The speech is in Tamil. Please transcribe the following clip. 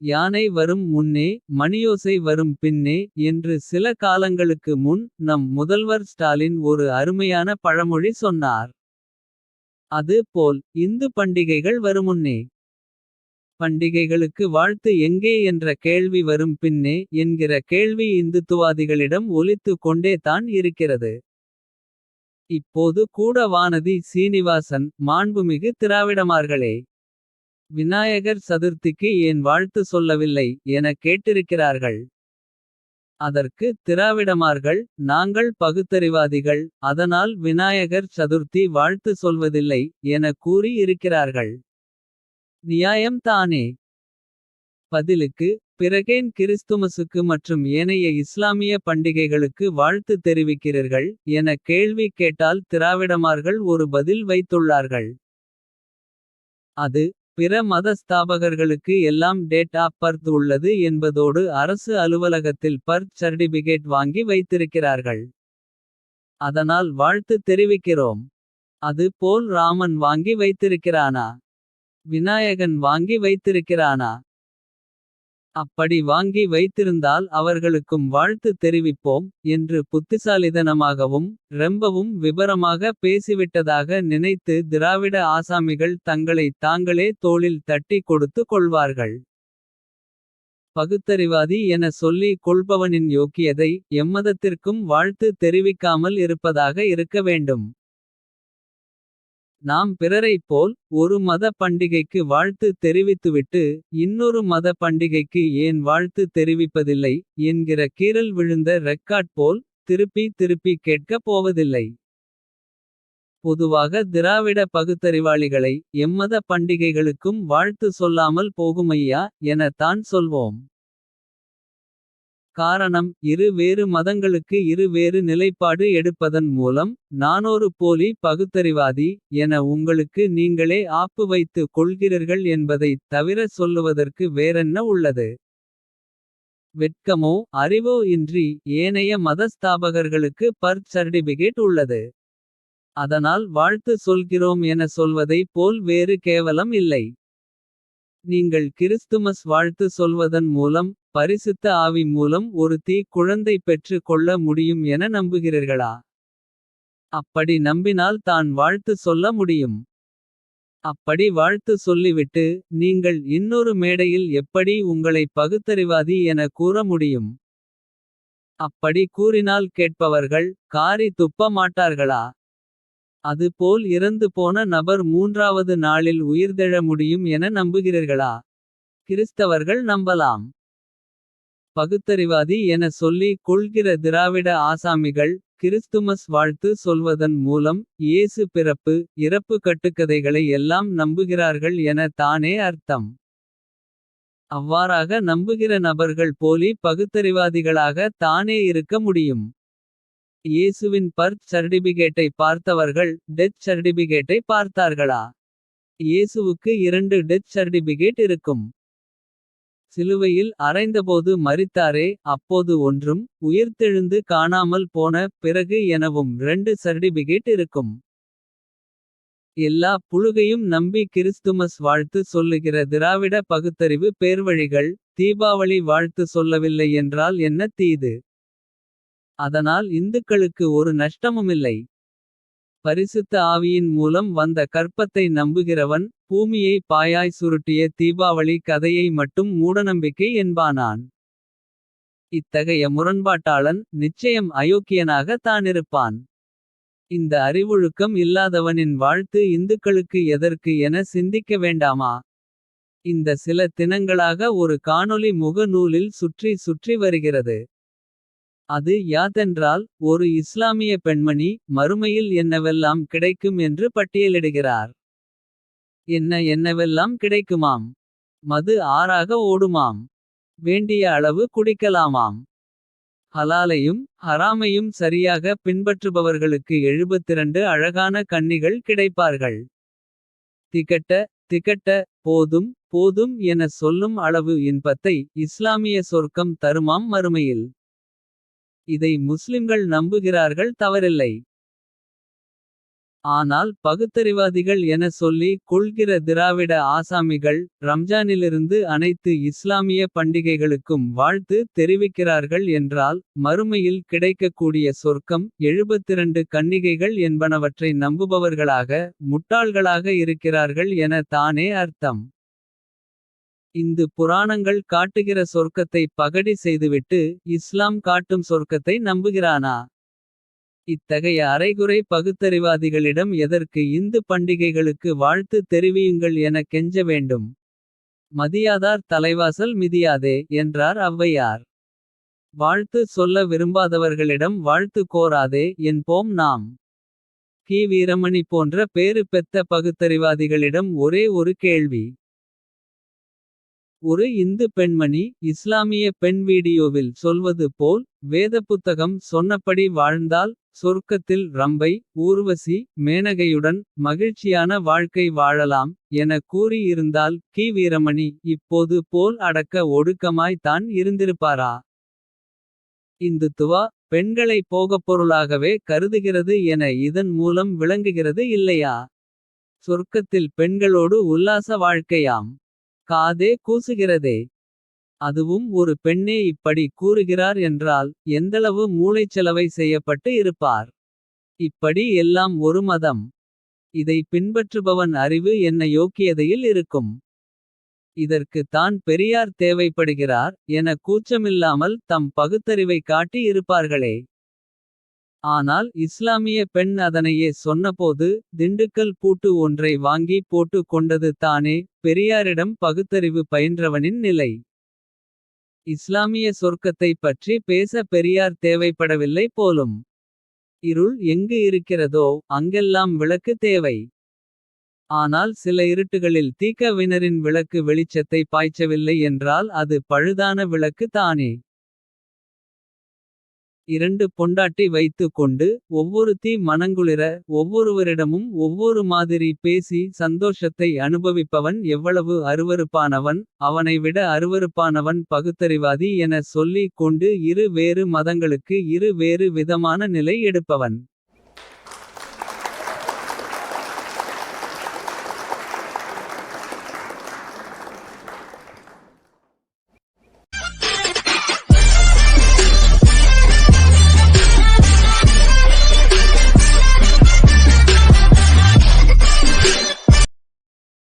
யானை வரும் முன்னே மணியோசை வரும் பின்னே என்று சில காலங்களுக்கு முன் நம் முதல்வர் ஸ்டாலின் ஒரு அருமையான பழமொழி சொன்னார். அது போல் இந்து பண்டிகைகள் வருமுன்னே. பண்டிகைகளுக்கு வாழ்த்து எங்கே என்ற கேள்வி வரும் பின்னே. என்கிற கேள்வி இந்துத்துவாதிகளிடம் ஒலித்து கொண்டே தான் இருக்கிறது. இப்போது கூட வானதி சீனிவாசன் மாண்புமிகு திராவிடமார்களே. விநாயகர் சதுர்த்திக்கு ஏன் வாழ்த்து சொல்லவில்லை. என கேட்டிருக்கிறார்கள். அதற்கு திராவிடமார்கள் நாங்கள் பகுத்தறிவாதிகள். அதனால் விநாயகர் சதுர்த்தி வாழ்த்து சொல்வதில்லை. என கூறி இருக்கிறார்கள். நியாயம் தானே. பதிலுக்கு பிறகேன் கிறிஸ்துமசுக்கு மற்றும் ஏனைய இஸ்லாமிய பண்டிகைகளுக்கு வாழ்த்து தெரிவிக்கிறீர்கள். என கேள்வி கேட்டால் திராவிடமார்கள் ஒரு பதில் வைத்துள்ளார்கள். அது பிற மத ஸ்தாபகர்களுக்கு எல்லாம் டேட் ஆப் பர்த் உள்ளது என்பதோடு அரசு அலுவலகத்தில் பர்த் சர்டிபிகேட் வாங்கி வைத்திருக்கிறார்கள். அதனால் வாழ்த்து தெரிவிக்கிறோம். அது போல் ராமன் வாங்கி வைத்திருக்கிறானா. விநாயகன் வாங்கி வைத்திருக்கிறானா. அப்படி வாங்கி வைத்திருந்தால் அவர்களுக்கும் வாழ்த்து தெரிவிப்போம். என்று புத்திசாலிதனமாகவும் ரெம்பவும் விபரமாக பேசிவிட்டதாக நினைத்து திராவிட ஆசாமிகள் தங்களைத் தாங்களே தோளில் தட்டி கொடுத்து கொள்வார்கள். பகுத்தறிவாதி என சொல்லி கொள்பவனின் யோக்கியதை. எம்மதத்திற்கும் வாழ்த்து தெரிவிக்காமல் இருப்பதாக இருக்க வேண்டும். நாம் பிறரைப் போல் ஒரு மத பண்டிகைக்கு வாழ்த்து தெரிவித்துவிட்டு. இன்னொரு மத பண்டிகைக்கு ஏன் வாழ்த்து தெரிவிப்பதில்லை. என்கிற கீறல் விழுந்த ரெக்கார்ட் போல் திருப்பி திருப்பி கேட்கப் போவதில்லை. பொதுவாக திராவிட பகுத்தறிவாளிகளை எம்மத பண்டிகைகளுக்கும் வாழ்த்து சொல்லாமல் போகுமையா. என தான் சொல்வோம். காரணம் இரு வேறு மதங்களுக்கு இரு வேறு நிலைப்பாடு எடுப்பதன் மூலம். நானொரு போலி பகுத்தறிவாதி என உங்களுக்கு நீங்களே ஆப்பு வைத்து கொள்கிறீர்கள் என்பதைத் தவிர சொல்லுவதற்கு வேறென்ன உள்ளது. வெட்கமோ அறிவோ இன்றி ஏனைய மதஸ்தாபகர்களுக்கு பர்த் சர்டிபிகேட் உள்ளது. அதனால் வாழ்த்து சொல்கிறோம் என சொல்வதை போல் வேறு கேவலம் இல்லை. நீங்கள் கிறிஸ்துமஸ் வாழ்த்து சொல்வதன் மூலம். பரிசுத்த ஆவி மூலம் ஒரு தீ குழந்தை பெற்று கொள்ள முடியும் என நம்புகிறீர்களா. அப்படி நம்பினால் தான் வாழ்த்து சொல்ல முடியும். அப்படி வாழ்த்து சொல்லிவிட்டு நீங்கள் இன்னொரு மேடையில் எப்படி உங்களை பகுத்தறிவாதி என கூற முடியும். அப்படி கூறினால் கேட்பவர்கள் காரி துப்ப மாட்டார்களா. அது போல் இறந்து போன நபர் மூன்றாவது நாளில் உயிர்தெழ முடியும் என நம்புகிறீர்களா. கிறிஸ்தவர்கள் நம்பலாம். பகுத்தறிவாதி என சொல்லி கொள்கிற திராவிட ஆசாமிகள். கிறிஸ்துமஸ் வாழ்த்து சொல்வதன் மூலம் இயேசு பிறப்பு. இறப்பு கட்டுக்கதைகளை எல்லாம் நம்புகிறார்கள் என தானே அர்த்தம். அவ்வாறாக நம்புகிற நபர்கள் போலி பகுத்தறிவாதிகளாக தானே இருக்க முடியும். இயேசுவின் பர்த் சர்டிபிகேட்டை பார்த்தவர்கள் டெத் சர்டிபிகேட்டை பார்த்தார்களா. இயேசுவுக்கு இரண்டு டெத் சர்டிபிகேட் இருக்கும். சிலுவையில் அறைந்தபோது மரித்தாரே அப்போது ஒன்றும். உயிர்த்தெழுந்து காணாமல் போன பிறகு எனவும் ரெண்டு சர்டிபிகேட் இருக்கும். எல்லா புழுகையும் நம்பி கிறிஸ்துமஸ் வாழ்த்து சொல்லுகிற திராவிட பகுத்தறிவு பேர்வழிகள். தீபாவளி வாழ்த்து சொல்லவில்லை என்றால் என்ன தீது. அதனால் இந்துக்களுக்கு ஒரு நஷ்டமுமில்லை. பரிசுத்த ஆவியின் மூலம் வந்த கற்பத்தை நம்புகிறவன். பூமியை பாயாய் சுருட்டிய தீபாவளி கதையை மட்டும் மூடநம்பிக்கை என்பானான். இத்தகைய முரண்பாட்டாளன் நிச்சயம் அயோக்கியனாக தானிருப்பான். இந்த அறிவொழுக்கம் இல்லாதவனின் வாழ்த்து இந்துக்களுக்கு எதற்கு என சிந்திக்க வேண்டாமா. இந்த சில தினங்களாக ஒரு காணொளி முகநூலில் சுற்றி சுற்றி வருகிறது. அது யாதென்றால் ஒரு இஸ்லாமிய பெண்மணி மறுமையில் என்னவெல்லாம் கிடைக்கும் என்று பட்டியலிடுகிறார். என்ன என்னவெல்லாம் கிடைக்குமாம். மது ஆறாக ஓடுமாம். வேண்டிய அளவு குடிக்கலாமாம். ஹலாலையும் ஹராமையும் சரியாக பின்பற்றுபவர்களுக்கு 72 அழகான கன்னிகள் கிடைப்பார்கள். திகட்ட திகட்ட போதும் போதும் என சொல்லும் அளவு இன்பத்தை. இஸ்லாமிய சொர்க்கம் தருமாம் மறுமையில். இதை முஸ்லிம்கள் நம்புகிறார்கள் தவறில்லை. ஆனால் பகுத்தறிவாதிகள் என சொல்லி கொள்கிற திராவிட ஆசாமிகள். ரம்ஜானிலிருந்து அனைத்து இஸ்லாமிய பண்டிகைகளுக்கும் வாழ்த்து. தெரிவிக்கிறார்கள் என்றால் மறுமையில் கிடைக்கக்கூடிய சொர்க்கம். 72 கன்னிகைகள் என்பனவற்றை நம்புபவர்களாக. முட்டாள்களாக இருக்கிறார்கள் என தானே அர்த்தம். இந்து புராணங்கள் காட்டுகிற சொர்க்கத்தை பகடி செய்துவிட்டு. இஸ்லாம் காட்டும் சொர்க்கத்தை நம்புகிறானா. இத்தகைய அரைகுறை பகுத்தறிவாதிகளிடம் எதற்கு இந்து பண்டிகைகளுக்கு வாழ்த்து தெரிவியுங்கள் என கெஞ்ச வேண்டும். மதியாதார் தலைவாசல் மிதியாதே என்றார் ஔவையார். வாழ்த்து சொல்ல விரும்பாதவர்களிடம் வாழ்த்து கோராதே என்போம் நாம். கி. வீரமணி போன்ற பேறு பெத்த பகுத்தறிவாதிகளிடம் ஒரே ஒரு கேள்வி. ஒரு இந்து பெண்மணி இஸ்லாமிய பெண் வீடியோவில் சொல்வது போல். வேதப்புத்தகம் சொன்னபடி வாழ்ந்தால் சொர்க்கத்தில் ரம்பை. ஊர்வசி மேனகையுடன் மகிழ்ச்சியான வாழ்க்கை வாழலாம். என கூறி இருந்தால் கி. வீரமணி இப்போது போல் அடக்க ஒடுக்கமாய் தான் இருந்திருப்பாரா. இந்துத்துவா பெண்களை போகப்பொருளாகவே கருதுகிறது என இதன் மூலம் விளங்குகிறது இல்லையா. சொர்க்கத்தில் பெண்களோடு உல்லாச வாழ்க்கையாம். காதே கூசுகிறதே. அதுவும் ஒரு பெண்ணே இப்படி கூறுகிறார் என்றால். எந்தளவு மூளைச்சலவை செய்யப்பட்டு இருப்பார். இப்படி எல்லாம் ஒரு மதம். இதை பின்பற்றுபவன் அறிவு என்ன யோக்கியதையில் இருக்கும். இதற்கு தான் பெரியார் தேவைப்படுகிறார். என கூச்சமில்லாமல் தம் பகுத்தறிவை காட்டி இருப்பார்களே. ஆனால் இஸ்லாமிய பெண் அதனையே சொன்னபோது. திண்டுக்கல் பூட்டு ஒன்றை வாங்கி போட்டு கொண்டது தானே. பெரியாரிடம் பகுத்தறிவு பயின்றவனின் நிலை. இஸ்லாமிய சொர்க்கத்தைப் பற்றி பேச பெரியார் தேவைப்படவில்லை போலும். இருள் எங்கு இருக்கிறதோ அங்கெல்லாம் விளக்கு தேவை. ஆனால் சில இருட்டுகளில் தீக்கவினரின் விளக்கு வெளிச்சத்தை பாய்ச்சவில்லை என்றால் அது பழுதான விளக்கு தானே. இரண்டு பொண்டாட்டி வைத்து கொண்டு ஒவ்வொருத்தி மனங்குளிர. ஒவ்வொருவரிடமும் ஒவ்வொரு மாதிரி பேசி சந்தோஷத்தை அனுபவிப்பவன். எவ்வளவு அருவருப்பானவன் அவனை விட அருவருப்பானவன். பகுத்தறிவாதி என சொல்லிக் கொண்டு இரு வேறு மதங்களுக்கு இரு வேறு விதமான நிலை எடுப்பவன்.